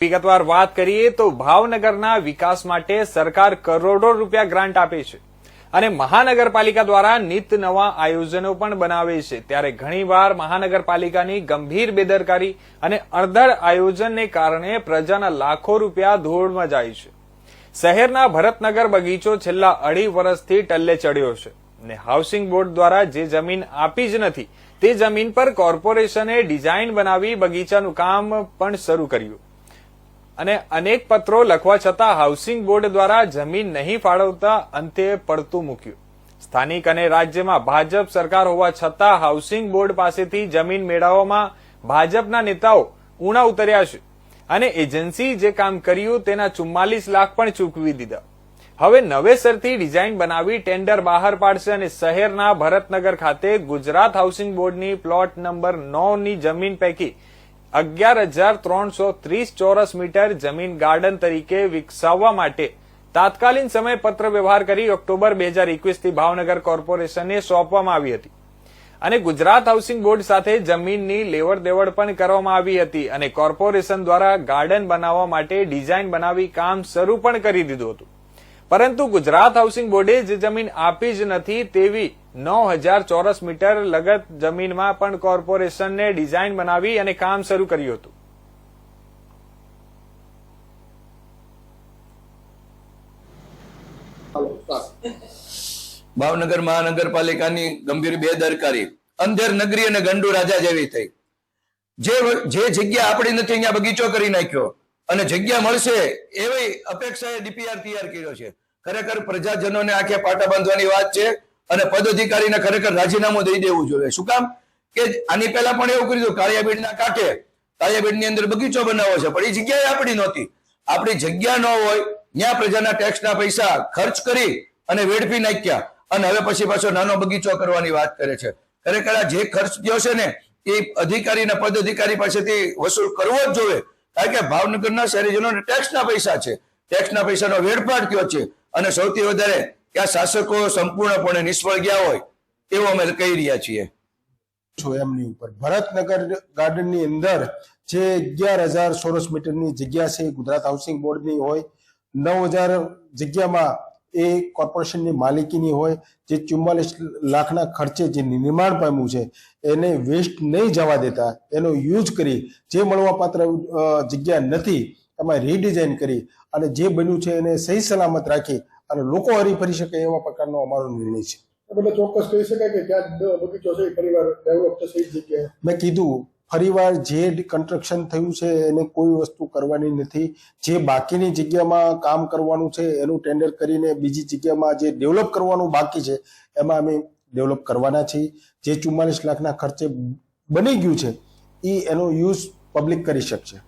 વિગતવાર વાત કરીએ તો ભાવનગરના વિકાસ માટે સરકાર કરોડો રૂપિયા ગ્રાન્ટ આપે છે. અને મહાનગરપાલિકા દ્વારા નિત નવા આયોજનો પણ બનાવે છે. ત્યારે ઘણીવાર મહાનગરપાલિકાની ગંભીર બેદરકારી અને અણધડ આયોજનને કારણે પ્રજાના લાખો રૂપિયા ધોળમાં જાય છે. શહેરના ભરતનગર બગીચો છેલ્લા અઢી વર્ષથી ટલ્લે ચડ્યો છે. ને હાઉસિંગ બોર્ડ દ્વારા જે જમીન આપી જ નથી, તે જમીન પર કોર્પોરેશને ડિઝાઇન બનાવી બગીચાનું કામ પણ શરૂ કર્યું. અને અનેક પત્રો લખવા છતાં હાઉસિંગ બોર્ડ દ્વારા જમીન નહીં ફાળવતા અંતે પડતું મૂક્યું. સ્થાનિક અને રાજ્યમાં ભાજપ સરકાર હોવા છતાં હાઉસિંગ બોર્ડ પાસેથી જમીન મેળવવામાં ભાજપના નેતાઓ ઉણા ઉતર્યા છે. અને એજન્સી જે કામ કર્યું તેના ચુમ્માલીસ લાખ પણ ચૂકવી દીધા. હવે નવેસરથી ડિઝાઇન બનાવી ટેન્ડર બહાર પાડશે અને શહેરના ભરતનગર ખાતે ગુજરાત હાઉસિંગ બોર્ડની પ્લોટ નંબર નવની જમીન પૈકી અગિયાર હજાર ત્રણસો ત્રીસ ચોરસ મીટર જમીન ગાર્ડન તરીકે વિકસાવવા માટે તાત્કાલિન સમય પત્ર વ્યવહાર કરી ઓક્ટોબર બે હજાર એકવીસથી ભાવનગર કોર્પોરેશનને સોંપવામાં આવી હતી. અને ગુજરાત હાઉસિંગ બોર્ડ સાથે જમીનની લેવડ દેવડ પણ કરવામાં આવી હતી અને કોર્પોરેશન દ્વારા ગાર્ડન બનાવવા માટે ડિઝાઇન બનાવી કામ શરૂ પણ કરી દીધું હતું. પરંતુ ગુજરાત હાઉસિંગ બોર્ડે જે જમીન આપી જ નથી તેવી નવ હજાર ચોરસ મીટર લગત જમીનમાં પણ કોર્પોરેશનને ડિઝાઇન બનાવી અને કામ શરૂ કર્યું હતું. ભાવનગર મહાનગરપાલિકાની ગંભીર બેદરકારી. અંધેર નગરી અને ગંડુ રાજા જેવી થઈ. જે જે જગ્યા આપણી નથી, અહીંયા બગીચો કરી નાખ્યો. અને જગ્યા મળશે એવી અપેક્ષાએ ડીપીઆર તૈયાર કર્યો છે. ખરેખર પ્રજાજનોને આંખે પાટા બાંધવાની વાત છે અને પદાધિકારીને ખરેખર રાજીનામું દઈ દેવું જોઈએ. શું કામ? કે આની પહેલા પણ એવું કર્યું કાળિયાબીડના કાંઠે. કાળિયાબીડની અંદર બગીચો બનાવો છે, પણ એ જગ્યાએ આપણી નહોતી. આપણી જગ્યા ન હોય, ત્યાં પ્રજાના ટેક્સના પૈસા ખર્ચ કરી અને વેડફી નાખ્યા. અને હવે પછી પાછો નાનો બગીચો કરવાની વાત કરે છે. ખરેખર આ જે ખર્ચ થયો છે ને, એ અધિકારી અને પદ અધિકારી પાસેથી વસૂલ કરવો જ જોઈએ. કારણ કે ભાવનગરના શહેરીજનોને ટેક્સના પૈસા છે. ટેક્સના પૈસાનો વેડફાટ થયો છે. અને સૌથી વધારે કે આ શાસકો સંપૂર્ણપણે નિષ્ફળ ગયા હોય એવું અમે કહી રહ્યા છીએ. છો એમની ઉપર. ભરતનગર ગાર્ડનની અંદર જે અગિયાર હજાર ચોરસ મીટરની જગ્યા છે, ગુજરાત હાઉસિંગ બોર્ડની હોય, નવ હજાર જગ્યામાં એ કોર્પોરેશનની માલિકીની હોય જે ચુમ્માલીસ લાખના ખર્ચે જે નિર્માણ પામ્યું છે એને વેસ્ટ નહીં જવા દેતા એનો યુઝ કરી જે મળવાપાત્ર જગ્યા નથી એમાં રીડિઝાઇન કરી અને જે બન્યું છે એને સહી સલામત રાખી અને લોકો હરીફરી શકે એવા પ્રકારનો અમારો નિર્ણય છે. ચોક્કસ કહી શકાય કે ત્યાં બગીચો છે પરિવાર ડેવલપ થશે જગ્યાએ? મેં કીધું ફરીવાર જે કન્સ્ટ્રક્શન થયું છે એને કોઈ વસ્તુ કરવાની નથી. જે બાકીની જગ્યામાં કામ કરવાનું છે એનું ટેન્ડર કરીને બીજી જગ્યામાં જે ડેવલપ કરવાનું બાકી છે, એમાં અમે ડેવલપ કરવાના છીએ. જે ચુમ્માલીસ લાખના ખર્ચે બની ગયું છે એ એનો યુઝ પબ્લિક કરી શકશે.